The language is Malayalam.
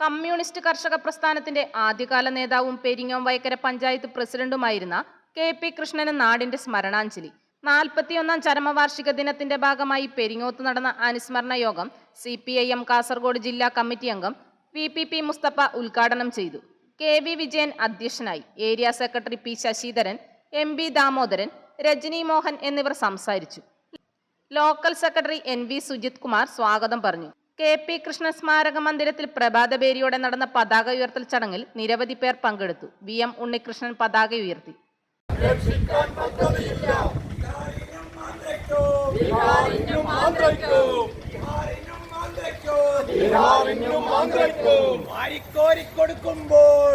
കമ്മ്യൂണിസ്റ്റ് കർഷക പ്രസ്ഥാനത്തിന്റെ ആദ്യകാല നേതാവും പെരിങ്ങോം വൈക്കര പഞ്ചായത്ത് പ്രസിഡന്റുമായിരുന്ന കെ പി കൃഷ്ണന് നാടിന്റെ സ്മരണാഞ്ജലി. നാൽപ്പത്തിയൊന്നാം ചരമവാർഷിക ദിനത്തിന്റെ ഭാഗമായി പെരിങ്ങോത്ത് നടന്ന അനുസ്മരണ യോഗം C P I M Kasaragod ജില്ലാ കമ്മിറ്റി അംഗം വി പി പി മുസ്തഫ ഉദ്ഘാടനം ചെയ്തു. കെ വി വിജയൻ അധ്യക്ഷനായി area secretary P Sasidharan M B Damodaran Rajani Mohan എന്നിവർ സംസാരിച്ചു. Local secretary N V Sujith Kumar സ്വാഗതം പറഞ്ഞു. കെ പി കൃഷ്ണ സ്മാരക മന്ദിരത്തിൽ പ്രഭാതബേരിയോടെ നടന്ന പതാക ഉയർത്തൽ ചടങ്ങിൽ നിരവധി പേർ പങ്കെടുത്തു. വി. എം. ഉണ്ണികൃഷ്ണൻ പതാക ഉയർത്തി. കൊടുക്കുമ്പോൾ